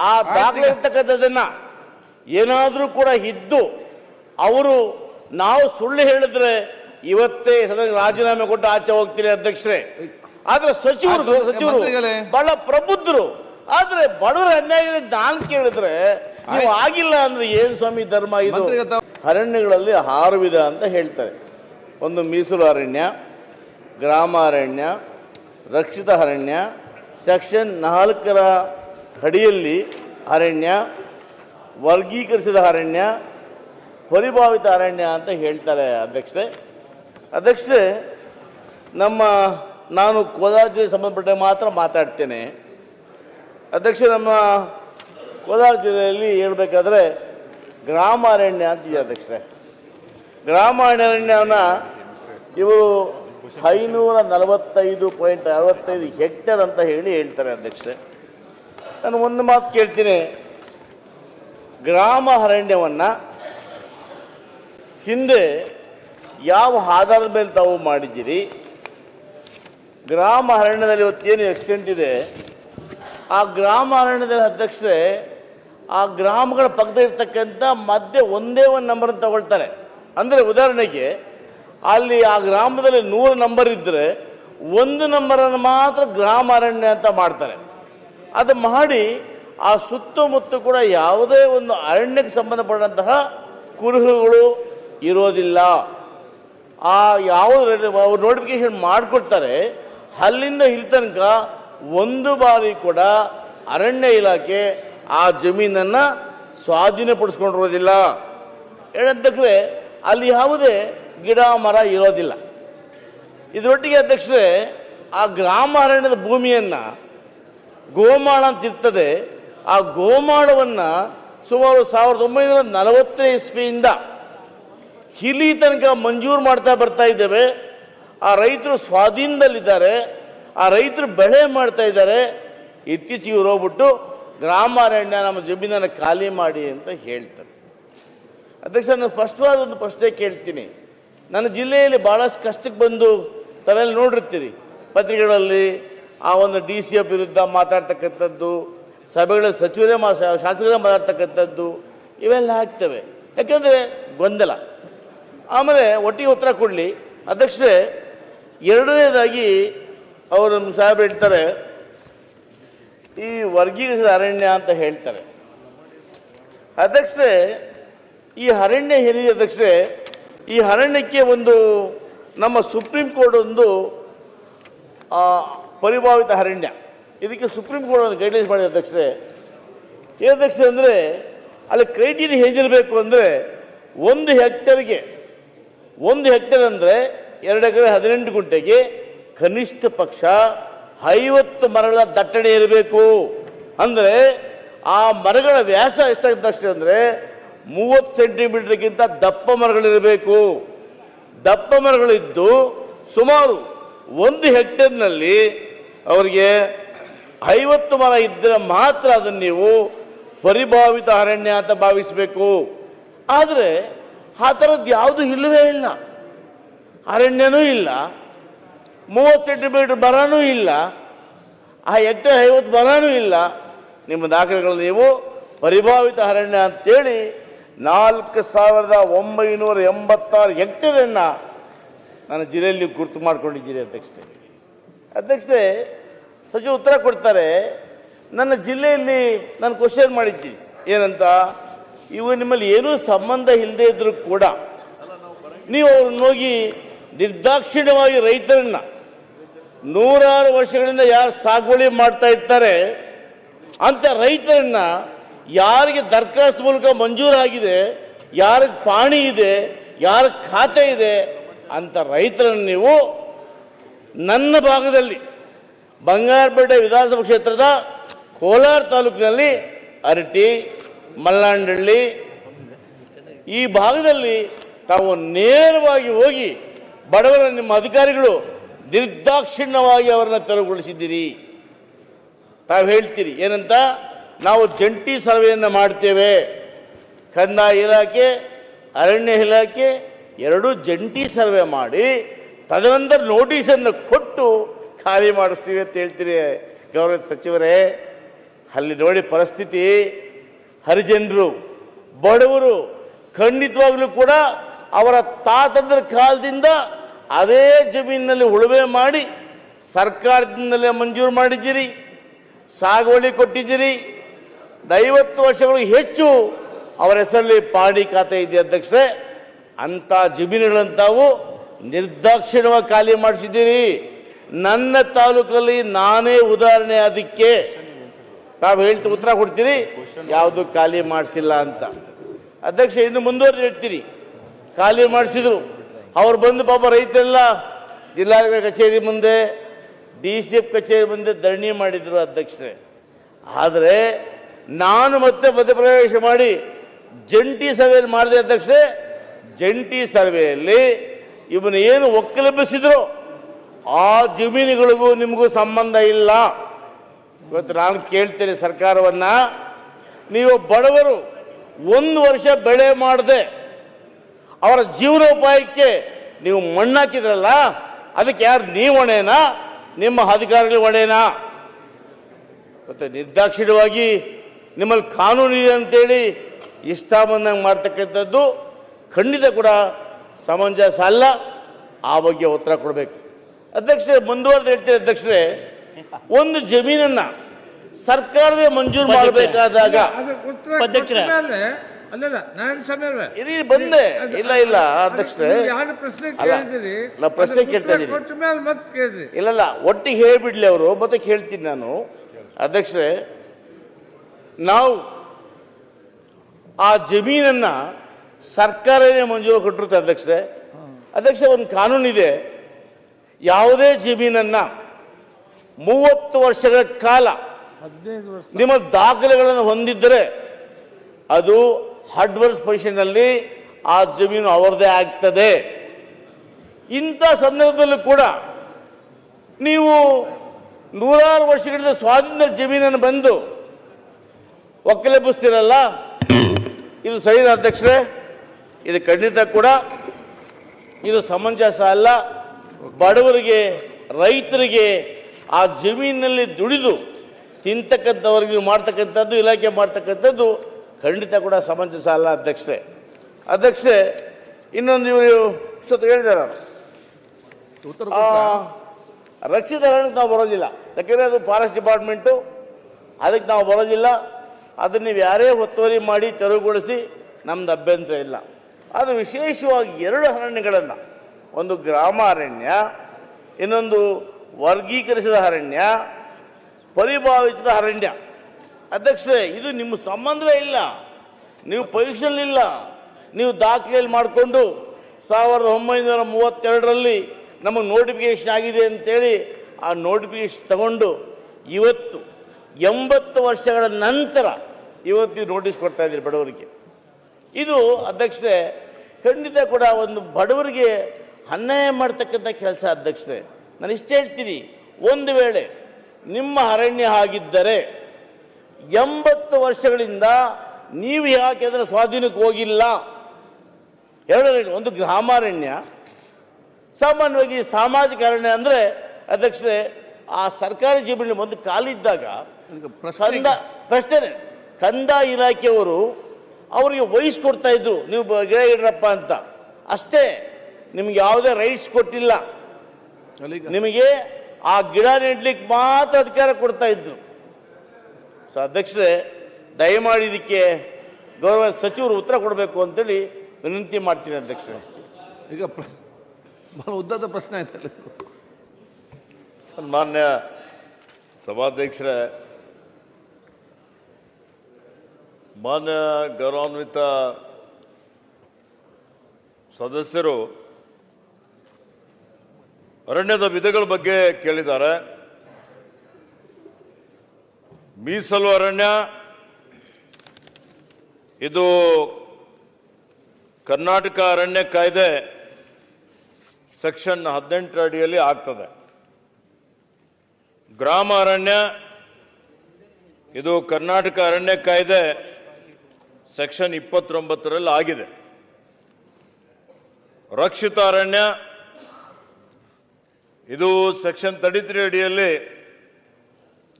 ಆ ದಾಖಲೆ ಇರ್ತಕ್ಕಂಥದ್ದನ್ನ ಏನಾದರೂ ಕೂಡ ಇದ್ದು ಅವರು ನಾವು ಸುಳ್ಳು ಹೇಳಿದ್ರೆ ಇವತ್ತೇ ಸದನ ರಾಜೀನಾಮೆ ಕೊಟ್ಟು ಆಚೆ ಹೋಗ್ತೀರಿ ಅಧ್ಯಕ್ಷರೇ. ಆದ್ರೆ ಸಚಿವರು ಸಚಿವರು. ಬಹಳ ಪ್ರಬುದ್ಧರು. ಆದ್ರೆ ಬಡವರ ಅನ್ಯಾಯ ನಾನು ಕೇಳಿದ್ರೆ ನೀವು ಆಗಿಲ್ಲ ಅಂದ್ರೆ ಏನ್ ಸ್ವಾಮಿ ಧರ್ಮ ಇದು? ಅರಣ್ಯಗಳಲ್ಲಿ ಆರು ವಿಧ ಅಂತ ಹೇಳ್ತಾರೆ. ಒಂದು ಮೀಸಲು ಅರಣ್ಯ ಗ್ರಾಮ ಅರಣ್ಯ ರಕ್ಷಿತ ಅರಣ್ಯ ಸೆಕ್ಷನ್ ನಾಲ್ಕರ ಅಡಿಯಲ್ಲಿ ಅರಣ್ಯ, ವರ್ಗೀಕರಿಸಿದ ಅರಣ್ಯ, ಪರಿಭಾವಿತ ಅರಣ್ಯ ಅಂತ ಹೇಳ್ತಾರೆ ಅಧ್ಯಕ್ಷರೇ. ಅಧ್ಯಕ್ಷರೇ, ನಮ್ಮ ನಾನು ಕೋಲಾರ ಜಿಲ್ಲೆ ಸಂಬಂಧಪಟ್ಟ ಮಾತ್ರ ಮಾತಾಡ್ತೇನೆ. ಅಧ್ಯಕ್ಷ ನಮ್ಮ ಕೋಲಾರ ಜಿಲ್ಲೆಯಲ್ಲಿ ಹೇಳಬೇಕಾದ್ರೆ ಗ್ರಾಮ ಅರಣ್ಯ ಅಂತಿದೆ ಅಧ್ಯಕ್ಷರೇ. ಗ್ರಾಮ ಅರಣ್ಯವನ್ನು ಇವರು ಐನೂರ ನಲವತ್ತೈದು ಪಾಯಿಂಟ್ ಅರವತ್ತೈದು ಹೆಕ್ಟೇರ್ ಅಂತ ಹೇಳಿ ಹೇಳ್ತಾರೆ ಅಧ್ಯಕ್ಷರೇ. ನಾನು ಒಂದು ಮಾತು ಕೇಳ್ತೀನಿ. ಗ್ರಾಮ ಅರಣ್ಯವನ್ನು ಹಿಂದೆ ಯಾವ ಆಧಾರದ ಮೇಲೆ ತಾವು ಮಾಡಿದ್ದೀರಿ? ಗ್ರಾಮ ಅರಣ್ಯದಲ್ಲಿ ಇವತ್ತೇನು ಎಕ್ಸ್ಟೆಂಟ್ ಇದೆ? ಆ ಗ್ರಾಮ ಅರಣ್ಯದಲ್ಲಿ ಅಧ್ಯಕ್ಷರೇ, ಆ ಗ್ರಾಮಗಳ ಪಕ್ಕದಲ್ಲಿರ್ತಕ್ಕಂಥ ಮಧ್ಯೆ ಒಂದೇ ಒಂದು ನಂಬರ್ ತಗೊಳ್ತಾರೆ ಅಂದರೆ ಉದಾಹರಣೆಗೆ, ಅಲ್ಲಿ ಆ ಗ್ರಾಮದಲ್ಲಿ ನೂರು ನಂಬರ್ ಇದ್ದರೆ ಒಂದು ನಂಬರನ್ನು ಮಾತ್ರ ಗ್ರಾಮ ಅರಣ್ಯ ಅಂತ ಮಾಡ್ತಾರೆ. ಅದು ಮಾಡಿ ಆ ಸುತ್ತಮುತ್ತ ಕೂಡ ಯಾವುದೇ ಒಂದು ಅರಣ್ಯಕ್ಕೆ ಸಂಬಂಧಪಟ್ಟಂತಹ ಕುರುಹುಗಳು ಇರೋದಿಲ್ಲ. ಆ ಯಾವ ನೋಟಿಫಿಕೇಶನ್ ಮಾಡಿಕೊಡ್ತಾರೆ. ಅಲ್ಲಿಂದ ಇಲ್ಲಿ ತನಕ ಒಂದು ಬಾರಿ ಕೂಡ ಅರಣ್ಯ ಇಲಾಖೆ ಆ ಜಮೀನನ್ನು ಸ್ವಾಧೀನಪಡಿಸ್ಕೊಂಡಿರೋದಿಲ್ಲ. ಹೇಳಂತಕ್ರೆ ಅಲ್ಲಿ ಯಾವುದೇ ಗಿಡ, ಮರ ಇರೋದಿಲ್ಲ. ಇದರೊಟ್ಟಿಗೆ ಅಧ್ಯಕ್ಷರೇ, ಆ ಗ್ರಾಮ ಅರಣ್ಯದ ಭೂಮಿಯನ್ನು ಗೋಮಾಳ ಅಂತ ಇರ್ತದೆ. ಆ ಗೋಮಾಳವನ್ನು ಸುಮಾರು ಸಾವಿರದ ಒಂಬೈನೂರ ನಲವತ್ತನೇ ಇಸ್ವಿಯಿಂದ ಹಿಲಿ ತನಕ ಮಂಜೂರು ಮಾಡ್ತಾ ಬರ್ತಾ ಇದ್ದೇವೆ. ಆ ರೈತರು ಸ್ವಾಧೀನದಲ್ಲಿದ್ದಾರೆ. ಆ ರೈತರು ಬೆಳೆ ಮಾಡ್ತಾ ಇದ್ದಾರೆ. ಇತ್ತೀಚೆಗೆ ಇವ್ರು ಗ್ರಾಮ ಅರಣ್ಯ ನಮ್ಮ ಜಮೀನನ್ನು ಖಾಲಿ ಮಾಡಿ ಅಂತ ಹೇಳ್ತಾರೆ. ಅಧ್ಯಕ್ಷ, ನಾನು ಸ್ಪಷ್ಟವಾದ ಒಂದು ಪ್ರಶ್ನೆ ಕೇಳ್ತೀನಿ. ನನ್ನ ಜಿಲ್ಲೆಯಲ್ಲಿ ಭಾಳಷ್ಟು ಕಷ್ಟಕ್ಕೆ ಬಂದು ತಾವೆಲ್ಲ ನೋಡಿರ್ತೀರಿ ಪತ್ರಿಕೆಗಳಲ್ಲಿ ಆ ಒಂದು ಡಿ ಸಿ ಎಫ್ ವಿರುದ್ಧ ಮಾತಾಡ್ತಕ್ಕಂಥದ್ದು, ಸಭೆಗಳ ಸಚಿವರೇ ಮಾ ಶಾಸಕರೇ ಮಾತಾಡ್ತಕ್ಕಂಥದ್ದು, ಇವೆಲ್ಲ ಆಗ್ತವೆ. ಯಾಕೆಂದರೆ ಗೊಂದಲ. ಆಮೇಲೆ ಒಟ್ಟಿಗೆ ಉತ್ತರ ಕೊಡಲಿ. ಅಧ್ಯಕ್ಷರೇ, ಎರಡನೇದಾಗಿ ಅವರು ನಮ್ಮ ಹೇಳ್ತಾರೆ, ಈ ವರ್ಗೀಕರಿಸಿದ ಅರಣ್ಯ ಅಂತ ಹೇಳ್ತಾರೆ. ಅಧ್ಯಕ್ಷರೇ, ಈ ಅರಣ್ಯ ಏನಿದೆ ಅಧ್ಯಕ್ಷರೇ, ಈ ಅರಣ್ಯಕ್ಕೆ ಒಂದು ನಮ್ಮ ಸುಪ್ರೀಂ ಕೋರ್ಟ್ ಒಂದು ಪರಿಭಾವಿತ ಅರಣ್ಯ. ಇದಕ್ಕೆ ಸುಪ್ರೀಂ ಕೋರ್ಟ್ ಒಂದು ಗೈಡ್ಲೈನ್ಸ್ ಮಾಡಿದೆ ಅಧ್ಯಕ್ಷರೇ. ಏನು ಅಧ್ಯಕ್ಷರೇ ಅಂದರೆ, ಅಲ್ಲಿ ಕ್ರೈಟೀರಿಯಾ ಹೇಗಿರಬೇಕು ಅಂದರೆ, ಒಂದು ಹೆಕ್ಟರ್ಗೆ, ಒಂದು ಹೆಕ್ಟರ್ ಅಂದರೆ ಎರಡು ಎಕರೆ ಹದಿನೆಂಟು ಗುಂಟೆಗೆ ಕನಿಷ್ಠ ಪಕ್ಷ ಐವತ್ತು ಮರಗಳ ದಟ್ಟಣೆ ಇರಬೇಕು. ಅಂದರೆ, ಆ ಮರಗಳ ವ್ಯಾಸ ಎಷ್ಟಾಗುತ್ತೆ ಅಂದರೆ, ಮೂವತ್ತು ಸೆಂಟಿಮೀಟರ್ಗಿಂತ ದಪ್ಪ ಮರಗಳಿರಬೇಕು ದಪ್ಪ ಮರಗಳಿದ್ದು ಸುಮಾರು ಒಂದು ಹೆಕ್ಟೇರ್ನಲ್ಲಿ ಅವರಿಗೆ ಐವತ್ತು ಮರ ಇದ್ದರೆ ಮಾತ್ರ ಅದನ್ನು ನೀವು ಪರಿಭಾವಿತ ಅರಣ್ಯ ಅಂತ ಭಾವಿಸಬೇಕು. ಆದರೆ ಆ ಥರದ್ದು ಯಾವುದು ಇಲ್ಲವೇ ಇಲ್ಲ. ಅರಣ್ಯನೂ ಇಲ್ಲ ಮೂವತ್ತೆಂಟು ಮೀಟ್ರ್ ಬರನೂ ಇಲ್ಲ, ಆ ಹೆಕ್ಟೇರ್ ಐವತ್ತು ಬರನೂ ಇಲ್ಲ. ನಿಮ್ಮ ದಾಖಲೆಗಳು ನೀವು ಪರಿಭಾವಿತ ಅರಣ್ಯ ಅಂತೇಳಿ ನಾಲ್ಕು ಸಾವಿರದ ಒಂಬೈನೂರ ಎಂಬತ್ತಾರು ಹೆಕ್ಟೇರನ್ನು ನಾನು ಜಿಲ್ಲೆಯಲ್ಲಿ ಗುರುತು ಮಾಡ್ಕೊಂಡಿದ್ದೀರಿ ಅಧ್ಯಕ್ಷರೇ. ಅಧ್ಯಕ್ಷರೇ, ಸಚಿವ ಉತ್ತರ ಕೊಡ್ತಾರೆ, ನನ್ನ ಜಿಲ್ಲೆಯಲ್ಲಿ ನಾನು ಕ್ವಶನ್ ಮಾಡಿದ್ದೀನಿ. ಏನಂತ? ಇವು ನಿಮ್ಮಲ್ಲಿ ಏನೂ ಸಂಬಂಧ ಇಲ್ಲದೆ ಇದ್ರೂ ಕೂಡ ನೀವು ಅವ್ರನ್ನ ಹೋಗಿ ನಿರ್ದಾಕ್ಷಿಣ್ಯವಾಗಿ ರೈತರನ್ನ ನೂರಾರು ವರ್ಷಗಳಿಂದ ಯಾರು ಸಾಗುವಳಿ ಮಾಡ್ತಾ ಇರ್ತಾರೆ, ಅಂತ ರೈತರನ್ನ ಯಾರಿಗೆ ದರ್ಖಾಸ್ತು ಮೂಲಕ ಮಂಜೂರಾಗಿದೆ, ಯಾರಿಗೆ ಪಾಣಿ ಇದೆ ಯಾರ ಖಾತೆ ಇದೆ ಅಂತ ರೈತರನ್ನು ನೀವು ನನ್ನ ಭಾಗದಲ್ಲಿ ಬಂಗಾರಪೇಟೆ ವಿಧಾನಸಭಾ ಕ್ಷೇತ್ರದ ಕೋಲಾರ ತಾಲೂಕಿನಲ್ಲಿ ಅರಟಿ, ಮಲ್ಲಾಂಡಳ್ಳಿ, ಈ ಭಾಗದಲ್ಲಿ ತಾವು ನೇರವಾಗಿ ಹೋಗಿ ಬಡವರ ನಿಮ್ಮ ಅಧಿಕಾರಿಗಳು ನಿರ್ದಾಕ್ಷಿಣ್ಯವಾಗಿ ಅವರನ್ನ ತೆರವುಗೊಳಿಸಿದ್ದೀರಿ. ತಾವು ಹೇಳ್ತೀರಿ, ಏನಂತ? ನಾವು ಜಂಟಿ ಸರ್ವೆಯನ್ನು ಮಾಡ್ತೇವೆ. ಕಂದಾಯ ಇಲಾಖೆ, ಅರಣ್ಯ ಇಲಾಖೆ, ಎರಡೂ ಜಂಟಿ ಸರ್ವೆ ಮಾಡಿ ತದನಂತರ ನೋಟಿಸನ್ನು ಕೊಟ್ಟು ಖಾಲಿ ಮಾಡಿಸ್ತೀವಿ ಅಂತ ಹೇಳ್ತೀರಿ ಗೌರವ ಸಚಿವರೇ. ಅಲ್ಲಿ ನೋಡಿ ಪರಿಸ್ಥಿತಿ. ಹರಿಜನರು, ಬಡವರು ಖಂಡಿತವಾಗ್ಲೂ ಕೂಡ ಅವರ ತಾತಂದ್ರ ಕಾಲದಿಂದ ಅದೇ ಜಮೀನಿನಲ್ಲಿ ಉಳುಮೆ ಮಾಡಿ ಸರ್ಕಾರದಿಂದಲೇ ಮಂಜೂರು ಮಾಡಿದ್ದೀರಿ, ಸಾಗುವಳಿ ಕೊಟ್ಟಿದ್ದೀರಿ. ಐವತ್ತು ವರ್ಷಗಳು ಹೆಚ್ಚು ಅವರ ಹೆಸರಲ್ಲಿ ಪಾಡಿ ಖಾತೆ ಇದೆ ಅಧ್ಯಕ್ಷರೇ. ಅಂಥ ಜಮೀನುಗಳಂತಾವು ನಿರ್ದಾಕ್ಷಿಣ್ಯವಾಗಿ ಖಾಲಿ ಮಾಡಿಸಿದ್ದೀರಿ. ನನ್ನ ತಾಲೂಕಲ್ಲಿ ನಾನೇ ಉದಾಹರಣೆ ಅದಕ್ಕೆ ತಾವು ಹೇಳ್ತು ಉತ್ತರ ಕೊಡ್ತೀರಿ? ಯಾವುದು ಖಾಲಿ ಮಾಡಿಸಿಲ್ಲ ಅಂತ. ಅಧ್ಯಕ್ಷ, ಇನ್ನು ಮುಂದುವರೆದು ಹೇಳ್ತೀರಿ. ಖಾಲಿ ಮಾಡಿಸಿದ್ರು. ಅವ್ರು ಬಂದು ಪಾಪ ರೈತರೆಲ್ಲ ಜಿಲ್ಲಾಧಿಕಾರಿ ಕಚೇರಿ ಮುಂದೆ, ಡಿ ಸಿ ಎಫ್ ಕಚೇರಿ ಮುಂದೆ ಧರಣಿ ಮಾಡಿದರು ಅಧ್ಯಕ್ಷರೇ. ಆದರೆ ನಾನು ಮತ್ತೆ ಮಧ್ಯಪ್ರವೇಶ ಮಾಡಿ ಜಂಟಿ ಸರ್ವೆ ಮಾಡಿದೆ ಅಧ್ಯಕ್ಷರೇ. ಜಂಟಿ ಸರ್ವೆಯಲ್ಲಿ ಇವನು ಏನು ಒಕ್ಕಲೆಬ್ಬಿಸಿದ್ರು ಆ ಜಮೀನುಗಳಿಗೂ ನಿಮಗೂ ಸಂಬಂಧ ಇಲ್ಲ. ಇವತ್ತು ನಾನು ಕೇಳ್ತೇನೆ ಸರ್ಕಾರವನ್ನ, ನೀವು ಬಡವರು ಒಂದು ವರ್ಷ ಬೆಳೆ ಮಾಡದೆ ಅವರ ಜೀವನೋಪಾಯಕ್ಕೆ ನೀವು ಮಣ್ಣಾಕಿದ್ರಲ್ಲ ಅದಕ್ಕೆ ಯಾರು ನೀವು ಹೊಣೆನಾ? ನಿಮ್ಮ ಅಧಿಕಾರಿಗಳು ಹೊಣೆನಾ? ಮತ್ತೆ ನಿರ್ದಾಕ್ಷಿಣ್ಯವಾಗಿ ನಿಮ್ಮಲ್ಲಿ ಕಾನೂನು ಇದೆ ಅಂತೇಳಿ ಇಷ್ಟ ಬಂದಂಗೆ ಮಾಡ್ತಕ್ಕಂಥದ್ದು ಖಂಡಿತ ಕೂಡ ಸಮಂಜಸ ಅಲ್ಲ ಆ ಬಗ್ಗೆ ಉತ್ತರ ಕೊಡಬೇಕು. ಅಧ್ಯಕ್ಷರೇ ಮುಂದುವರೆದು ಹೇಳ್ತೀರಿ ಅಧ್ಯಕ್ಷರೇ ಒಂದು ಜಮೀನನ್ನ ಸರ್ಕಾರವೇ ಮಂಜೂರು ಮಾಡಬೇಕಾದಾಗ. ಅಲ್ಲಲ್ಲ ನಾರಾಯಣ ಸ್ವಾಮಿ ಅವರೇ ಇರಿ ಬಂದೆ. ಇಲ್ಲ ಇಲ್ಲ ಅಧ್ಯಕ್ಷರೇ. ಯಾರು ಪ್ರಶ್ನೆ ಕೇಳ್ತೀರಿ ಕೇಳಿದಿರಿ ನಾ ಪ್ರಶ್ನೆ ಕೇಳ್ತಾ ಇದ್ದೀನಿ. ಕೊಟ್ಟ ಮೇಲೆ ಮತ್ತೆ ಕೇಳಿದ್ರಿ. ಇಲ್ಲಲ್ಲ ಒಟ್ಟಿಗೆ ಹೇಳಿಬಿಡ್ಲಿ ಅವರು ಮತ್ತೆ ಕೇಳ್ತೀನಿ ನಾನು. ಅಧ್ಯಕ್ಷರೇ ನಾವು ಆ ಜಮೀನನ್ನ ಸರ್ಕಾರನೇ ಮಂಜೂರು ಕೊಟ್ಟಿರುತ್ತೆ ಅಧ್ಯಕ್ಷರೇ. ಅಧ್ಯಕ್ಷ ಒಂದು ಕಾನೂನಿದೆ. ಯಾವುದೇ ಜಮೀನನ್ನ ಮೂವತ್ತು ವರ್ಷಗಳ ಕಾಲ ನಿಮ್ಮ ದಾಖಲೆಗಳನ್ನು ಹೊಂದಿದ್ದರೆ ಅದು ಅಡ್ವರ್ಸ್ ಪೊಸಿಷನ್ನಲ್ಲಿ ಆ ಜಮೀನು ಅವರದೇ ಆಗ್ತದೆ. ಇಂಥ ಸಂದರ್ಭದಲ್ಲೂ ಕೂಡ ನೀವು ನೂರಾರು ವರ್ಷಗಳಿಂದ ಸ್ವಾತಂತ್ರ್ಯ ಜಮೀನನ್ನು ಬಂದು ಒಕ್ಕಲೆಬ್ಬಿಸ್ತೀರಲ್ಲ? ಇದು ಸರಿ ಅಧ್ಯಕ್ಷರೇ? ಇದು ಖಂಡಿತ ಕೂಡ ಇದು ಸಮಂಜಸ ಅಲ್ಲ. ಬಡವರಿಗೆ ರೈತರಿಗೆ ಆ ಜಮೀನಿನಲ್ಲಿ ದುಡಿದು ತಿಂತಕ್ಕಂಥವ್ರಿಗೆ ಮಾಡ್ತಕ್ಕಂಥದ್ದು ಇಲಾಖೆ ಮಾಡ್ತಕ್ಕಂಥದ್ದು ಖಂಡಿತ ಕೂಡ ಸಮಂಜಸ ಅಲ್ಲ ಅಧ್ಯಕ್ಷರೇ. ಅಧ್ಯಕ್ಷೆ ಇನ್ನೊಂದು ಇವರು ಇಷ್ಟೊತ್ತು ಹೇಳಿದ್ದಾರೆ ಆ, ರಕ್ಷಿತ ಅರಣ್ಯಕ್ಕೆ ನಾವು ಬರೋದಿಲ್ಲ. ಯಾಕೆಂದರೆ ಅದು ಫಾರೆಸ್ಟ್ ಡಿಪಾರ್ಟ್ಮೆಂಟು ಅದಕ್ಕೆ ನಾವು ಬರೋದಿಲ್ಲ. ಅದನ್ನು ನೀವು ಯಾರೇ ಒತ್ತುವರಿ ಮಾಡಿ ತೆರವುಗೊಳಿಸಿ ನಮ್ದು ಅಭ್ಯಂತರ ಇಲ್ಲ. ಆದರೆ ವಿಶೇಷವಾಗಿ ಎರಡು ಅರಣ್ಯಗಳನ್ನು. ಒಂದು ಗ್ರಾಮ ಅರಣ್ಯ ಇನ್ನೊಂದು ವರ್ಗೀಕರಿಸಿದ ಅರಣ್ಯ, ಪರಿಭಾವಿಸಿದ ಅರಣ್ಯ. ಅಧ್ಯಕ್ಷರೇ, ಇದು ನಿಮ್ಮ ಸಂಬಂಧವೇ ಇಲ್ಲ. ನೀವು ಪರೀಕ್ಷೆಲ್ ಇಲ್ಲ. ನೀವು ದಾಖಲೆಯಲ್ಲಿ ಮಾಡಿಕೊಂಡು ಸಾವಿರದ ಒಂಬೈನೂರ ಮೂವತ್ತೆರಡರಲ್ಲಿ ನಮಗೆ ನೋಟಿಫಿಕೇಶನ್ ಆಗಿದೆ ಅಂತೇಳಿ ಆ ನೋಟಿಫಿಕೇಶನ್ ತಗೊಂಡು ಇವತ್ತು ಎಂಬತ್ತು ವರ್ಷಗಳ ನಂತರ ಇವತ್ತು ನೋಟಿಸ್ ಕೊಡ್ತಾ ಇದ್ದೀರಿ ಬಡವರಿಗೆ. ಇದು ಅಧ್ಯಕ್ಷರೇ ಖಂಡಿತ ಕೂಡ ಒಂದು ಬಡವರಿಗೆ ಅನ್ಯಾಯ ಮಾಡ್ತಕ್ಕಂಥ ಕೆಲಸ ಅಧ್ಯಕ್ಷರೇ. ನಾನು ಇಷ್ಟು ಹೇಳ್ತೀನಿ ಒಂದು ವೇಳೆ ನಿಮ್ಮ ಅರಣ್ಯ ಆಗಿದ್ದರೆ ಎಂಬತ್ತು ವರ್ಷಗಳಿಂದ ನೀವು ಯಾಕೆ ಅದರ ಸ್ವಾಧೀನಕ್ಕೆ ಹೋಗಿಲ್ಲ? ಎರಡನೇ ಒಂದು ಗ್ರಾಮಾರಣ್ಯ ಸಾಮಾನ್ಯವಾಗಿ ಸಾಮಾಜಿಕ ಅರಣ್ಯ ಅಂದರೆ ಅಧ್ಯಕ್ಷರೇ ಆ ಸರ್ಕಾರಿ ಜಮೀನಿನ ಒಂದು ಕಾಲಿದ್ದಾಗ ಪ್ರಶ್ನೆ ಕಂದ ಇಲಾಖೆಯವರು ಅವರಿಗೆ ವಹಿಸ್ಕೊಡ್ತಾ ಇದ್ರು ನೀವು ಬ- ಗಿಡ ಇಡ್ರಪ್ಪ ಅಂತ. ಅಷ್ಟೇ ನಿಮ್ಗೆ ಯಾವುದೇ ರೈಟ್ಸ್ ಕೊಟ್ಟಿಲ್ಲ. ನಿಮಗೆ ಆ ಗಿಡ ನೆಡ್ಲಿಕ್ಕೆ ಮಾತ್ರ ಅಧಿಕಾರ ಕೊಡ್ತಾ ಇದ್ರು. ಸೊ ಅಧ್ಯಕ್ಷರೇ ದಯಮಾಡಿ ಇದಕ್ಕೆ ಗೌರವ ಸಚಿವರು ಉತ್ತರ ಕೊಡಬೇಕು ಅಂತೇಳಿ ವಿನಂತಿ ಮಾಡ್ತೀನಿ ಅಧ್ಯಕ್ಷರೇ. ಈಗ ಬಹಳ ಉದ್ದದ ಪ್ರಶ್ನೆ ಆಯ್ತಲ್ಲ ಸನ್ಮಾನ್ಯ ಸಭಾಧ್ಯಕ್ಷರೇ ಮಾನ್ಯ ಗೌರವಾನ್ವಿತ ಸದಸ್ಯರು ಅರಣ್ಯದ ವಿಧಗಳ ಬಗ್ಗೆ ಕೇಳಿದ್ದಾರೆ. ಮೀಸಲು ಅರಣ್ಯ, ಇದು ಕರ್ನಾಟಕ ಅರಣ್ಯ ಕಾಯ್ದೆ ಸೆಕ್ಷನ್ ಹದಿನೆಂಟರ ಅಡಿಯಲ್ಲಿ ಆಗ್ತದೆ. ಗ್ರಾಮ ಅರಣ್ಯ, ಇದು ಕರ್ನಾಟಕ ಅರಣ್ಯ ಕಾಯ್ದೆ ಸೆಕ್ಷನ್ ಇಪ್ಪತ್ತೊಂಬತ್ತರಲ್ಲಿ ಆಗಿದೆ. ರಕ್ಷಿತ ಅರಣ್ಯ, ಇದು ಸೆಕ್ಷನ್ ತರ್ಟಿ ತ್ರೀ ಅಡಿಯಲ್ಲಿ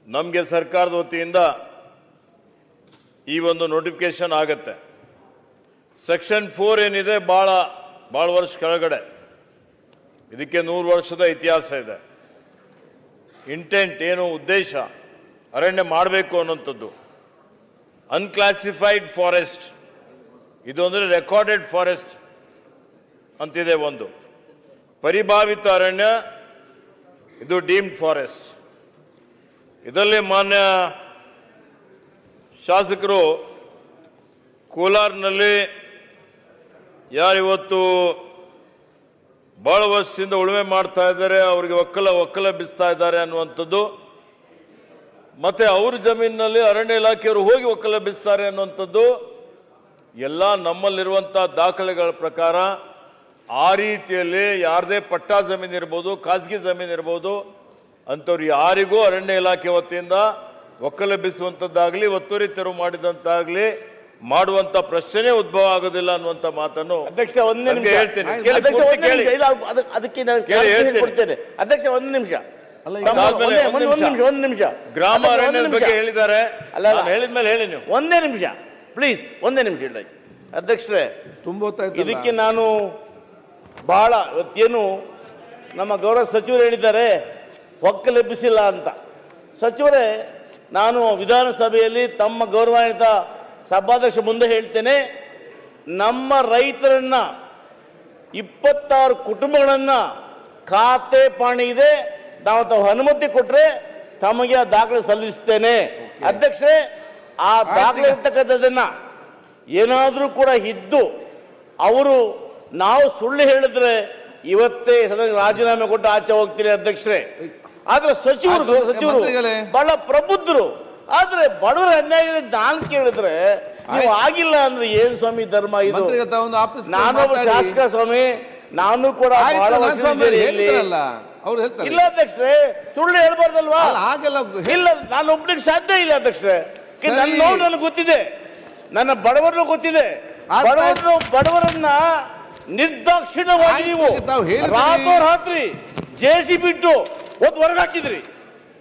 ನಮಗೆ ಸರ್ಕಾರದ ವತಿಯಿಂದ ಈ ಒಂದು ನೋಟಿಫಿಕೇಶನ್ ಆಗತ್ತೆ. ಸೆಕ್ಷನ್ ಫೋರ್ ಏನಿದೆ, ಭಾಳ ಭಾಳ ವರ್ಷ ಕೆಳಗಡೆ. ಇದಕ್ಕೆ ನೂರು ವರ್ಷದ ಇತಿಹಾಸ ಇದೆ. ಇಂಟೆಂಟ್ ಏನು ಉದ್ದೇಶ, ಅರಣ್ಯ ಮಾಡಬೇಕು ಅನ್ನೋಂಥದ್ದು ಅನ್ಕ್ಲಾಸಿಫೈಡ್ ಫಾರೆಸ್ಟ್ ಇದು ಅಂದರೆ ರೆಕಾರ್ಡೆಡ್ ಫಾರೆಸ್ಟ್ ಅಂತಿದೆ ಒಂದು. ಪರಿಭಾವಿತ ಅರಣ್ಯ, ಇದು ಡೀಮ್ಡ್ ಫಾರೆಸ್ಟ್ ಇದರಲ್ಲಿ ಮಾನ್ಯ ಶಾಸಕರು ಕೋಲಾರ್ನಲ್ಲಿ ಯಾರಿವತ್ತು ಭಾಳ ವರ್ಷದಿಂದ ಉಳುಮೆ ಮಾಡ್ತಾ ಇದ್ದಾರೆ, ಅವರಿಗೆ ಒಕ್ಕಲ ಒಕ್ಕಲ ಬಿಸ್ತಾ ಇದ್ದಾರೆ ಅನ್ನುವಂಥದ್ದು ಮತ್ತೆ ಅವ್ರ ಜಮೀನಿನಲ್ಲಿ ಅರಣ್ಯ ಇಲಾಖೆಯವರು ಹೋಗಿ ಒಕ್ಕಲೆಬ್ಬಿಸ್ತಾರೆ ಬಿಸ್ತಾರೆ ಅನ್ನುವಂಥದ್ದು ಎಲ್ಲ ನಮ್ಮಲ್ಲಿರುವಂಥ ದಾಖಲೆಗಳ ಪ್ರಕಾರ ಆ ರೀತಿಯಲ್ಲಿ ಯಾರದೇ ಪಟ್ಟಾ ಜಮೀನು ಇರ್ಬೋದು ಖಾಸಗಿ ಜಮೀನು ಇರ್ಬೋದು ಅಂಥವ್ರು ಯಾರಿಗೂ ಅರಣ್ಯ ಇಲಾಖೆ ವತಿಯಿಂದ ಒಕ್ಕಲೆಬ್ಬಿಸುವಂಥದ್ದಾಗಲಿ ಒತ್ತುವರಿ ತೆರವು ಮಾಡಿದಂತಾಗಲಿ ಮಾಡುವಂತ ಪ್ರಶ್ನೆ ಉದ್ಭವ ಆಗೋದಿಲ್ಲ ಅನ್ನುವಂಥ ಮಾತನ್ನು ಅಧ್ಯಕ್ಷ ಒಂದು ನಿಮಿಷ. ಹೇಳ್ತೇನೆ. ಅದಕ್ಕೆ ನಾನು ಹೇಳ್ತೀನಿ. ಕೊಡ್ತೇನೆ ಅಧ್ಯಕ್ಷ ಒಂದು ನಿಮಿಷ. ಒಂದೇ- ನಿಮಿಷ. ನಿಮಿಷ ಒಂದು ನಿಮಿಷ. ಗ್ರಾಮ. ಬಗ್ಗೆ ಹೇಳಿದ್ದಾರೆ. ಅಲ್ಲ, ಅಲ್ಲ. ಹೇಳಿದ್ಮೇಲೆ ಹೇಳಿ ನೀವು. ಒಂದೇ ನಿಮಿಷ. ಪ್ಲೀಸ್ ಒಂದೇ ನಿಮಿಷ ಹೇಳಿ. ಅಧ್ಯಕ್ಷರೇ ತುಂಬಾ ಇದಕ್ಕೆ ನಾನು ಬಹಳ ಇವತ್ತೇನು ನಮ್ಮ ಗೌರವ ಸಚಿವರು ಹೇಳಿದ್ದಾರೆ ಒಕ್ಕಲೆಬ್ಬಿಸಿಲ್ಲ ಅಂತ. ಸಚಿವರೇ ನಾನು ವಿಧಾನಸಭೆಯಲ್ಲಿ ತಮ್ಮ ಗೌರವಾನ್ವಿತ ಸಭಾಧ್ಯಕ್ಷ ಮುಂದೆ ಹೇಳ್ತೇನೆ ನಮ್ಮ ರೈತರನ್ನ ಇಪ್ಪತ್ತಾರು ಕುಟುಂಬಗಳನ್ನ ಖಾತೆ ಪಾಣಿ ಇದೆ ನಾವು ತಾವು ಅನುಮತಿ ಕೊಟ್ರೆ ತಮಗೆ ಆ ದಾಖಲೆ ಸಲ್ಲಿಸ್ತೇನೆ ಅಧ್ಯಕ್ಷರೇ ಆ ದಾಖಲೆ ಇರ್ತಕ್ಕಂಥದ್ದನ್ನ ಏನಾದರೂ ಕೂಡ ಇದ್ದು ಅವರು ನಾವು ಸುಳ್ಳು ಹೇಳಿದ್ರೆ ಇವತ್ತೇ ಸದನ ರಾಜೀನಾಮೆ ಕೊಟ್ಟು ಆಚೆ ಹೋಗ್ತೀರಿ ಅಧ್ಯಕ್ಷರೇ. ಆದ್ರೆ ಸಚಿವರು ಸಚಿವರು ಬಹಳ ಪ್ರಬುದ್ಧರು. ಆದ್ರೆ ಬಡವರ ಅನ್ಯಾಯ ನಾನು ಕೇಳಿದ್ರೆ ನೀವು ಆಗಿಲ್ಲ ಅಂದ್ರೆ ಏನ್ ಸ್ವಾಮಿ ಧರ್ಮ ಇದು? ನಾನೊಬ್ಬ ಶಾಸಕ ಸ್ವಾಮಿ ನಾನು ಕೂಡ ಬಹಳ ವರ್ಷ ಅವ್ರು ಹೇಳ್ತಾರೆ. ಇಲ್ಲ ಅಧ್ಯಕ್ಷರೇ ಸುಳ್ಳು ಹೇಳ್ಬಾರ್ದಲ್ವಾ? ಹಾಗೆಲ್ಲ ಇಲ್ಲ ನಾನು ಒಬ್ಬನಿಗೆ ಸಾಧ್ಯ ಇಲ್ಲ ಅಧ್ಯಕ್ಷರೇ. ನನ್ನ ನೋವು ನನಗೆ ಗೊತ್ತಿದೆ. ನನ್ನ ಬಡವರನ್ನು ಗೊತ್ತಿದೆ. ಬಡವರನ್ನು ಬಡವರನ್ನ ನಿರ್ದಾಕ್ಷಿಣ್ಯವಾಗಿ ನೀವು ರಾತ್ರಿ ಜೇಸಿ ಬಿಟ್ಟು ಒಂದು ಹೊರಗೆ ಹಾಕಿದ್ರಿ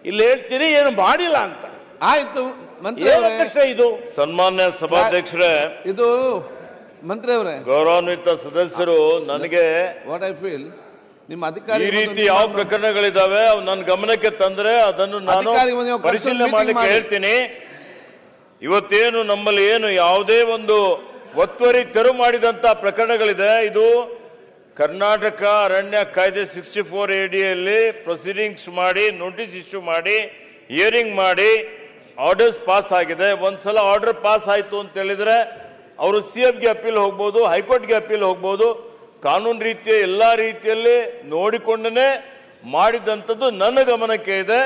ಇಲ್ಲಿ ಹೇಳ್ತೀರಿ ಏನು ಮಾಡಿಲ್ಲ ಅಂತ. ಆಯ್ತು ಮಂತ್ರಿ ಇದು? ಸನ್ಮಾನ್ಯ ಸಭಾಧ್ಯಕ್ಷರೇ ಇದು ಮಂತ್ರಿ ಅವರೇ ಗೌರವಾನ್ವಿತ ಸದಸ್ಯರು ನನಗೆ ವಾಟ್ ಐ ಫೀಲ್ ನಿಮ್ಮ ಅಧಿಕಾರಿ ಈ ರೀತಿ ಯಾವ ಪ್ರಕರಣಗಳಿದಾವೆ ಅವು ನನ್ನ ಗಮನಕ್ಕೆ ತಂದ್ರೆ ಅದನ್ನು ನಾನು ಪರಿಶೀಲನೆ ಮಾಡಲಿಕ್ಕೆ ಮಾಡ್ಲಿಕ್ಕೆ ಹೇಳ್ತೀನಿ. ಇವತ್ತೇನು ನಮ್ಮಲ್ಲಿ ಏನು ಯಾವುದೇ ಒಂದು ಒತ್ತುವರಿ ತೆರವು ಮಾಡಿದಂತ ಪ್ರಕರಣಗಳಿದೆ. ಇದು ಕರ್ನಾಟಕ ಅರಣ್ಯ ಕಾಯ್ದೆ ಸಿಕ್ಸ್ಟಿ ಫೋರ್ ಎಡಿಯಲ್ಲಿ ಪ್ರೊಸೀಡಿಂಗ್ಸ್ ಮಾಡಿ ನೋಟಿಸ್ ಇಶ್ಯೂ ಮಾಡಿ ಹಿಯರಿಂಗ್ ಮಾಡಿ ಆರ್ಡರ್ಸ್ ಪಾಸ್ ಆಗಿದೆ. ಒಂದ್ಸಲ ಆರ್ಡರ್ ಪಾಸ್ ಆಯಿತು ಅಂತ ಹೇಳಿದ್ರೆ ಅವರು ಸಿ ಎಫ್ಗೆ ಅಪೀಲ್ ಹೋಗ್ಬೋದು ಹೈಕೋರ್ಟ್ಗೆ ಅಪೀಲ್ ಹೋಗ್ಬೋದು. ಕಾನೂನು ರೀತಿಯ ಎಲ್ಲ ರೀತಿಯಲ್ಲಿ ನೋಡಿಕೊಂಡೇ ಮಾಡಿದಂಥದ್ದು ನನ್ನ ಗಮನಕ್ಕೆ ಇದೆ.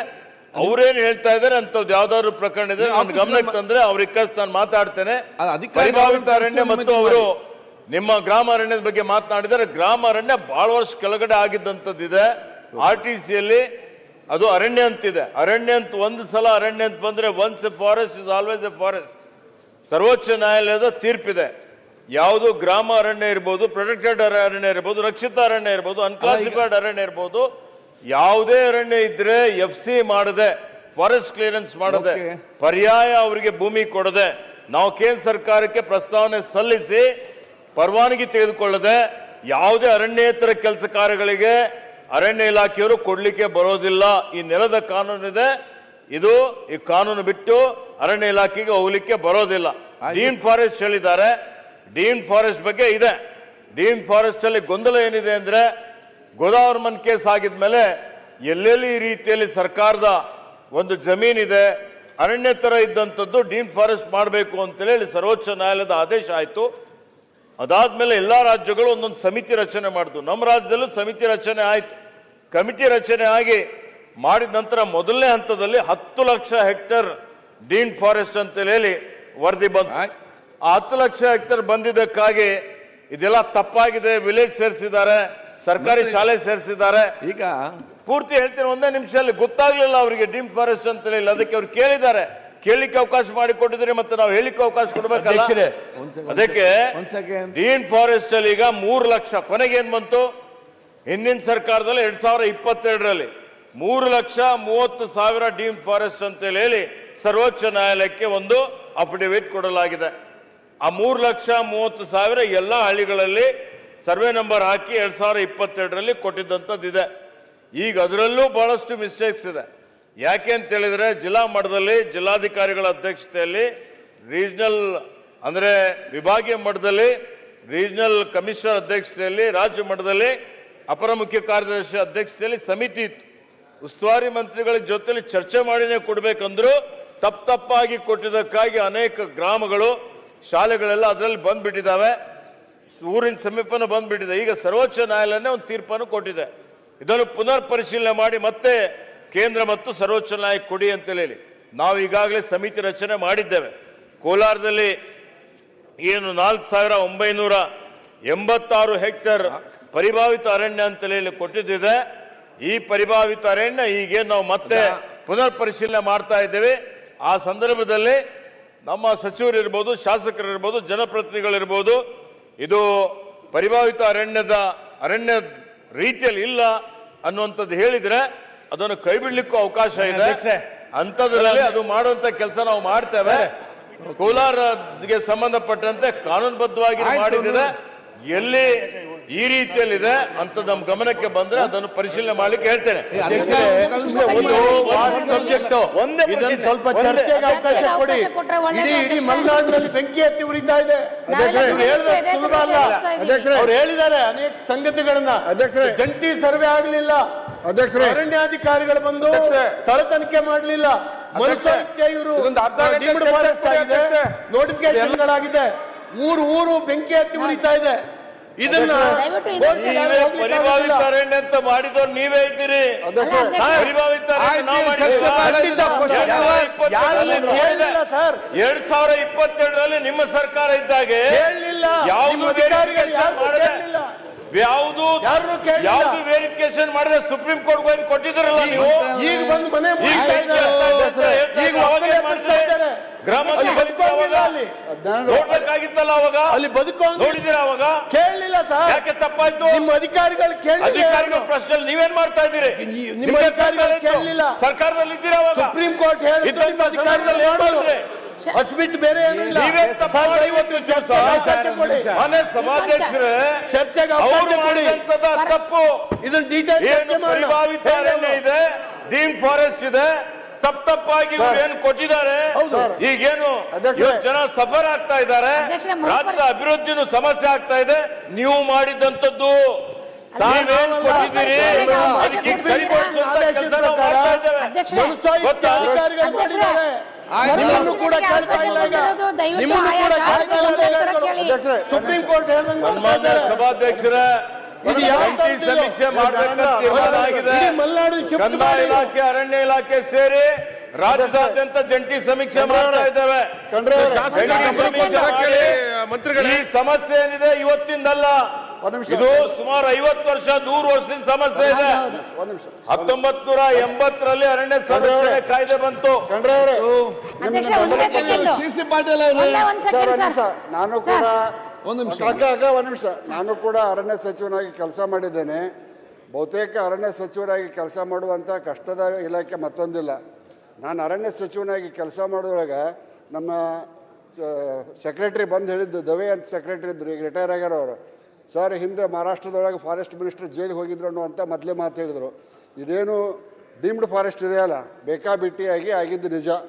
ಅವರೇನು ಹೇಳ್ತಾ ಇದ್ದಾರೆ ಅಂತದ್ ಯಾವ್ದಾದ್ರು ಪ್ರಕರಣ ಇದೆ ನನ್ನ ಗಮನಕ್ಕೆ ತಂದ್ರೆ ಅವ್ರಿಗೆ ನಾನು ಮಾತಾಡ್ತೇನೆ. ಪರಿಭಾವಿತ ಅರಣ್ಯ ಮತ್ತು ಅವರು ನಿಮ್ಮ ಗ್ರಾಮ ಅರಣ್ಯದ ಬಗ್ಗೆ ಮಾತನಾಡಿದರೆ ಗ್ರಾಮ ಅರಣ್ಯ ಬಹಳ ವರ್ಷ ಕೆಳಗಡೆ ಆಗಿದ್ದಂಥದ್ದಿದೆ. ಆರ್ ಟಿ ಸಿಯಲ್ಲಿ ಅದು ಅರಣ್ಯ ಅಂತಿದೆ. ಅರಣ್ಯ ಅಂತ ಒಂದು ಸಲ ಅರಣ್ಯ ಅಂತ ಬಂದ್ರೆ once a forest is always a forest ಸರ್ವೋಚ್ಚ ನ್ಯಾಯಾಲಯದ ತೀರ್ಪಿದೆ. ಯಾವುದು ಗ್ರಾಮ ಅರಣ್ಯ ಇರ್ಬೋದು ಪ್ರೊಟೆಕ್ಟೆಡ್ ಅರಣ್ಯ ಇರ್ಬೋದು ರಕ್ಷಿತ ಅರಣ್ಯ ಇರ್ಬೋದು ಅನ್ಕ್ಲಾಸಿಫೈಡ್ ಅರಣ್ಯ ಇರ್ಬೋದು ಯಾವುದೇ ಅರಣ್ಯ ಇದ್ರೆ ಎಫ್ ಸಿ ಮಾಡದೆ ಫಾರೆಸ್ಟ್ ಕ್ಲಿಯರೆನ್ಸ್ ಮಾಡದೆ ಪರ್ಯಾಯ ಅವರಿಗೆ ಭೂಮಿ ಕೊಡದೆ ನಾವು ಕೇಂದ್ರ ಸರ್ಕಾರಕ್ಕೆ ಪ್ರಸ್ತಾವನೆ ಸಲ್ಲಿಸಿ ಪರವಾನಗಿ ತೆಗೆದುಕೊಳ್ಳದೆ ಯಾವುದೇ ಅರಣ್ಯೇತರ ಕೆಲಸ ಕಾರ್ಯಗಳಿಗೆ ಅರಣ್ಯ ಇಲಾಖೆಯವರು ಕೊಡಲಿಕ್ಕೆ ಬರೋದಿಲ್ಲ. ಈ ನೆಲದ ಕಾನೂನಿದೆ. ಇದು ಈ ಕಾನೂನು ಬಿಟ್ಟು ಅರಣ್ಯ ಇಲಾಖೆಗೆ ಹೋಗ್ಲಿಕ್ಕೆ ಬರೋದಿಲ್ಲ. ಗ್ರೀನ್ ಫಾರೆಸ್ಟ್ ಹೇಳಿದ್ದಾರೆ. ಡೀನ್ ಫಾರೆಸ್ಟ್ ಬಗ್ಗೆ ಇದೆ. ಡೀನ್ ಫಾರೆಸ್ಟ್ ಅಲ್ಲಿ ಗೊಂದಲ ಏನಿದೆ ಅಂದ್ರೆ ಗೋದಾವರ್ಮನ್ ಕೇಸ್ ಆಗಿದ್ಮೇಲೆ ಎಲ್ಲೆಲ್ಲಿ ಈ ರೀತಿಯಲ್ಲಿ ಸರ್ಕಾರದ ಒಂದು ಜಮೀನಿದೆ, ಅರಣ್ಯ ತರ ಇದ್ದಂಥದ್ದು ಡೀನ್ ಫಾರೆಸ್ಟ್ ಮಾಡಬೇಕು ಅಂತೇಳಿ ಸರ್ವೋಚ್ಚ ನ್ಯಾಯಾಲಯದ ಆದೇಶ ಆಯಿತು. ಅದಾದ್ಮೇಲೆ ಎಲ್ಲಾ ರಾಜ್ಯಗಳು ಒಂದೊಂದು ಸಮಿತಿ ರಚನೆ ಮಾಡಿದ್ವು ನಮ್ಮ ರಾಜ್ಯದಲ್ಲೂ ಸಮಿತಿ ರಚನೆ ಆಯಿತು. ಕಮಿಟಿ ರಚನೆ ಆಗಿ ಮಾಡಿದ ನಂತರ ಮೊದಲನೇ ಹಂತದಲ್ಲಿ ಹತ್ತು ಲಕ್ಷ ಹೆಕ್ಟೇರ್ ಡೀನ್ ಫಾರೆಸ್ಟ್ ಅಂತ ಹೇಳಿ ವರದಿ ಬಂತು. ಹತ್ತು ಲಕ್ಷ ಹೆಕ್ಟರ್ ಬಂದಿದ್ದಕ್ಕಾಗಿ ಇದೆಲ್ಲ ತಪ್ಪಾಗಿದೆ ವಿಲೇಜ್ ಸೇರಿಸಿದ್ದಾರೆ ಸರ್ಕಾರಿ ಶಾಲೆ ಸೇರಿಸಿದ್ದಾರೆ. ಈಗ ಪೂರ್ತಿ ಹೇಳ್ತೀನಿ ಒಂದೇ ನಿಮಿಷದಲ್ಲಿ ಗೊತ್ತಾಗ್ಲಿಲ್ಲ ಅವರಿಗೆ ಡೀಮ್ ಫಾರೆಸ್ಟ್ ಅಂತ ಹೇಳಿ ಅದಕ್ಕೆ ಅವ್ರು ಕೇಳಿದ್ದಾರೆ. ಕೇಳಿಕ್ಕೆ ಅವಕಾಶ ಮಾಡಿ ಕೊಟ್ಟಿದ್ರೆ ಮತ್ತೆ ನಾವು ಹೇಳಿಕ್ಕೆ ಅವಕಾಶ ಕೊಡ್ಬೇಕಲ್ಲ? ಅದಕ್ಕೆ ಡೀನ್ ಫಾರೆಸ್ಟ್ ಅಲ್ಲಿ ಈಗ ಮೂರು ಲಕ್ಷ. ಕೊನೆಗೆ ಏನ್ ಬಂತು? ಹಿಂದಿನ ಸರ್ಕಾರದಲ್ಲಿ ಎರಡ್ ಸಾವಿರ ಇಪ್ಪತ್ತೆರಡರಲ್ಲಿ ಮೂರು ಲಕ್ಷ ಮೂವತ್ತು ಸಾವಿರ ಡೀಮ್ ಫಾರೆಸ್ಟ್ ಅಂತ ಹೇಳಿ ಸರ್ವೋಚ್ಚ ನ್ಯಾಯಾಲಯಕ್ಕೆ ಒಂದು ಅಫಿಡವಿಟ್ ಕೊಡಲಾಗಿದೆ. ಆ ಮೂರು ಲಕ್ಷ ಮೂವತ್ತು ಸಾವಿರ ಎಲ್ಲ ಹಳ್ಳಿಗಳಲ್ಲಿ ಸರ್ವೆ ನಂಬರ್ ಹಾಕಿ ಎರಡು ಸಾವಿರ ಇಪ್ಪತ್ತೆರಡರಲ್ಲಿ ಕೊಟ್ಟಿದ್ದಂಥದ್ದಿದೆ ಈಗ ಅದರಲ್ಲೂ ಬಹಳಷ್ಟು ಮಿಸ್ಟೇಕ್ಸ್ ಇದೆ. ಯಾಕೆ ಅಂತ ಹೇಳಿದ್ರೆ ಜಿಲ್ಲಾ ಮಟ್ಟದಲ್ಲಿ ಜಿಲ್ಲಾಧಿಕಾರಿಗಳ ಅಧ್ಯಕ್ಷತೆಯಲ್ಲಿ ರೀಜನಲ್ ಅಂದರೆ ವಿಭಾಗೀಯ ಮಟ್ಟದಲ್ಲಿ ರೀಜನಲ್ ಕಮಿಷನರ್ ಅಧ್ಯಕ್ಷತೆಯಲ್ಲಿ ರಾಜ್ಯ ಮಟ್ಟದಲ್ಲಿ ಅಪರ ಮುಖ್ಯ ಕಾರ್ಯದರ್ಶಿ ಅಧ್ಯಕ್ಷತೆಯಲ್ಲಿ ಸಮಿತಿ ಇತ್ತು. ಉಸ್ತುವಾರಿ ಮಂತ್ರಿಗಳ ಜೊತೆಲಿ ಚರ್ಚೆ ಮಾಡಿನೇ ಕೊಡಬೇಕಂದ್ರೂ ತಪ್ಪ ತಪ್ಪಾಗಿ ಕೊಟ್ಟಿದ್ದಕ್ಕಾಗಿ ಅನೇಕ ಗ್ರಾಮಗಳು ಶಾಲೆಗಳೆಲ್ಲ ಅದರಲ್ಲಿ ಬಂದ್ಬಿಟ್ಟಿದ್ದಾವೆ. ಊರಿನ ಸಮೀಪನೂ ಬಂದ್ಬಿಟ್ಟಿದೆ. ಈಗ ಸರ್ವೋಚ್ಚ ನ್ಯಾಯಾಲಯನೇ ಒಂದು ತೀರ್ಪನ್ನು ಕೊಟ್ಟಿದೆ. ಇದನ್ನು ಪುನರ್ ಪರಿಶೀಲನೆ ಮಾಡಿ ಮತ್ತೆ ಕೇಂದ್ರ ಮತ್ತು ಸರ್ವೋಚ್ಚ ನ್ಯಾಯ ಕೊಡಿ ಅಂತ ಹೇಳಿ ನಾವು ಈಗಾಗಲೇ ಸಮಿತಿ ರಚನೆ ಮಾಡಿದ್ದೇವೆ. ಕೋಲಾರದಲ್ಲಿ ಏನು ನಾಲ್ಕು ಸಾವಿರ ಒಂಬೈನೂರ ಎಂಬತ್ತಾರು ಹೆಕ್ಟರ್ ಪರಿಭಾವಿತ ಅರಣ್ಯ ಅಂತ ಹೇಳಿ ಕೊಟ್ಟಿದ್ದಿದೆ. ಈ ಪರಿಭಾವಿತ ಅರಣ್ಯ ಈಗೇನು ನಾವು ಮತ್ತೆ ಪುನರ್ ಪರಿಶೀಲನೆ ಮಾಡ್ತಾ ಇದ್ದೇವೆ. ಆ ಸಂದರ್ಭದಲ್ಲಿ ನಮ್ಮ ಸಚಿವರು ಇರ್ಬೋದು ಶಾಸಕರು ಇರ್ಬೋದು ಜನಪ್ರತಿನಿಧಿಗಳಿರ್ಬೋದು ಇದು ಪರಿಭಾವಿತ ಅರಣ್ಯದ ಅರಣ್ಯ ರೀತಿಯಲ್ಲಿ ಇಲ್ಲ ಅನ್ನುವಂಥದ್ದು ಹೇಳಿದ್ರೆ ಅದನ್ನು ಕೈ ಬಿಡ್ಲಿಕ್ಕೂ ಅವಕಾಶ ಇದೆ. ಅಂಥದ್ರಲ್ಲಿ ಅದು ಮಾಡುವಂತ ಕೆಲಸ ನಾವು ಮಾಡ್ತೇವೆ. ಕೋಲಾರಗೆ ಸಂಬಂಧಪಟ್ಟಂತೆ ಕಾನೂನುಬದ್ಧವಾಗಿ ಮಾಡಿದ್ರೆ ಎಲ್ಲಿ ಈ ರೀತಿಯಲ್ಲಿದೆ ಅಂತ ನಮ್ ಗಮನಕ್ಕೆ ಬಂದ್ರೆ ಅದನ್ನು ಪರಿಶೀಲನೆ ಮಾಡ್ಲಿಕ್ಕೆ ಹೇಳ್ತೇನೆ. ಸ್ವಲ್ಪ ಚರ್ಚೆಗೆ ಅವಕಾಶ ಕೊಡಿ. ಇಡೀ ಇಡೀ. ಮಲೆನಾಡಿನಲ್ಲಿ ಬೆಂಕಿ ಎತ್ತಿ ಉರಿತಾ ಇದೆ. ಸುಲಭ ಅಲ್ಲ. ಅಧ್ಯಕ್ಷರೇ ಅವ್ರು ಹೇಳಿದ್ದಾರೆ ಅನೇಕ ಸಂಗತಿಗಳನ್ನ. ಅಧ್ಯಕ್ಷರೇ. ಜಂಟಿ ಸರ್ವೆ ಆಗಲಿಲ್ಲ. ಅಧ್ಯಕ್ಷರೇ. ಅರಣ್ಯಾಧಿಕಾರಿಗಳು ಬಂದು ಸ್ಥಳ ತನಿಖೆ ಮಾಡಲಿಲ್ಲ. ನೋಟಿಫಿಕೇಶನ್ಗಳಾಗಿದೆ ಊರು ಊರು ಬೆಂಕಿ ಹತ್ತಿ ಉರಿತಾ ಇದೆ. ಇದನ್ನ ಆಗೋದಿಲ್ಲ. ಅರಣ್ಯ ಅಂತ ಮಾಡಿದವರು ನೀವೇ ಇದ್ದೀರಿ. ಮಾಡಿ. ಎರಡ್ ಸಾವಿರ ಇಪ್ಪತ್ತೆರಡರಲ್ಲಿ ನಿಮ್ಮ ಸರ್ಕಾರ ಇದ್ದಾಗೆ ಯಾವುದು ಯಾವುದು. ಯಾವುದು ವೆರಿಫಿಕೇಶನ್ ಮಾಡಿದ್ರೆ ಸುಪ್ರೀಂ ಕೋರ್ಟ್ ಹೋಗಿ ಕೊಟ್ಟಿದ್ರಲ್ಲ ನೀವು ಈಗ ಬಂದು ಮನೆ ಈಗ. ಗ್ರಾಮ ಅಲ್ಲಿ. ನೋಡ್ಬೇಕಾಗಿತ್ತಲ್ಲ ಅವಾಗ? ಅಲ್ಲಿ ಬದುಕೋಂಗಿಲ್ಲ. ನೋಡಿದಿರ ಅವಾಗ? ಕೇಳಲಿಲ್ಲ ಸರ್. ಯಾಕೆ ತಪ್ಪಾಯ್ತು? ನಿಮ್ಮ ಅಧಿಕಾರಿಗಳು ಕೇಳಿ ಅಧಿಕಾರಿಗಳ ಪ್ರಶ್ನೆ ನೀವೇನ್ ಮಾಡ್ತಾ ಇದ್ದೀರಿ? ನಿಮ್ಮ ಅಧಿಕಾರಿಗಳು ಕೇಳಲಿಲ್ಲ. ಸರ್ಕಾರದಲ್ಲಿ ಇದ್ದೀರಾ ಅವಾಗ? ಸುಪ್ರೀಂ ಕೋರ್ಟ್ ಹೇಳಿದ್ದು ಅಧಿಕಾರಿಗಳು ಏನ್ ಅಷ್ಟ್ಬಿಟ್ಟು ಬೇರೆ ಏನಿಲ್ಲ. ಸಭಾಧ್ಯಕ್ಷರೇ ಚರ್ಚೆಗೆ ಅವರು ಅವಕಾಶ ಕೊಡಿ. ಮಾಡಿದಂತದ ತಪ್ಪು. ಇದನ್ನ ಡೀಟೇಲ್ ಪರಿಭಾವಿತ ಅರಣ್ಯ ಇದೆ ಡೀಮ್ ಫಾರೆಸ್ಟ್ ಇದೆ ತಪ್ಪ ತಪ್ಪಾಗಿ ಏನು ಕೊಟ್ಟಿದ್ದಾರೆ. ಈಗೇನು. ಜನ ಸಫರ್ ಆಗ್ತಾ ಇದ್ದಾರೆ? ರಾಜ್ಯದ ಅಭಿವೃದ್ಧಿನೂ ಸಮಸ್ಯೆ ಆಗ್ತಾ ಇದೆ. ನೀವು ಮಾಡಿದಂತದ್ದು. ಸಭಾಧ್ಯಕ್ಷರೇ ಸಮೀಕ್ಷೆ ಕಂದಾಯ ಮಾಡಿ. ಇಲಾಖೆ ಅರಣ್ಯ ಇಲಾಖೆ ಸೇರಿ ರಾಜ್ಯಾದ್ಯಂತ ಜಂಟಿ ಸಮೀಕ್ಷೆ ಮಾಡ್ತಾ ಇದ್ದೇವೆ. ಈ ಸಮಸ್ಯೆ ಏನಿದೆ? ಇವತ್ತಿಂದಲ್ಲ. ಒಂದ್ ನಿಮಿಷ. ಇದು ಸುಮಾರು ಐವತ್ತು ವರ್ಷ ನೂರು ವರ್ಷದ ಸಮಸ್ಯೆ ಇದೆ. ಹೌದು. ಒಂದ್ ನಿಮಿಷ. ಹತ್ತೊಂಬತ್ ನೂರ ಎಂಬತ್ತರಲ್ಲಿ ಅರಣ್ಯ ಸಂರಕ್ಷಣೆ ಕಾಯ್ದೆ ಬಂತು. ಸಿ ಸಿ ಪಾಟೀಲ್ ನಾನು ಕೂಡ ಒಂದು ನಿಮಿಷ. ಒಂದ್ ನಿಮಿಷ. ನಾನು ಕೂಡ ಅರಣ್ಯ ಸಚಿವನಾಗಿ ಕೆಲಸ ಮಾಡಿದ್ದೇನೆ. ಬಹುತೇಕ ಅರಣ್ಯ ಸಚಿವರಾಗಿ ಕೆಲಸ ಮಾಡುವಂಥ ಕಷ್ಟದ ಇಲಾಖೆ ಮತ್ತೊಂದಿಲ್ಲ. ನಾನು ಅರಣ್ಯ ಸಚಿವನಾಗಿ ಕೆಲಸ ಮಾಡೋದ್ರೊಳಗೆ ನಮ್ಮ ಸೆಕ್ರೆಟ್ರಿ ಬಂದು ಹೇಳಿದ್ದು, ದವೆ ಅಂತ ಸೆಕ್ರೆಟ್ರಿ ಇದ್ರು, ಈಗ ರಿಟೈರ್ ಆಗ್ಯಾರ ಸರ್ ಹಿಂದೆ ಮಹಾರಾಷ್ಟ್ರದೊಳಗೆ ಫಾರೆಸ್ಟ್ ಮಿನಿಸ್ಟರ್ ಜೈಲಿಗೆ ಹೋಗಿದ್ರು ಅನ್ನುವಂಥ ಮೊದಲೇ ಮಾತು ಹೇಳಿದರು. ಇದೇನು ಡೀಮ್ಡ್ ಫಾರೆಸ್ಟ್ ಇದೆಯಲ್ಲ, ಬೇಕಾಬಿಟ್ಟಿಯಾಗಿ ಆಗಿದ್ದು ನಿಜ.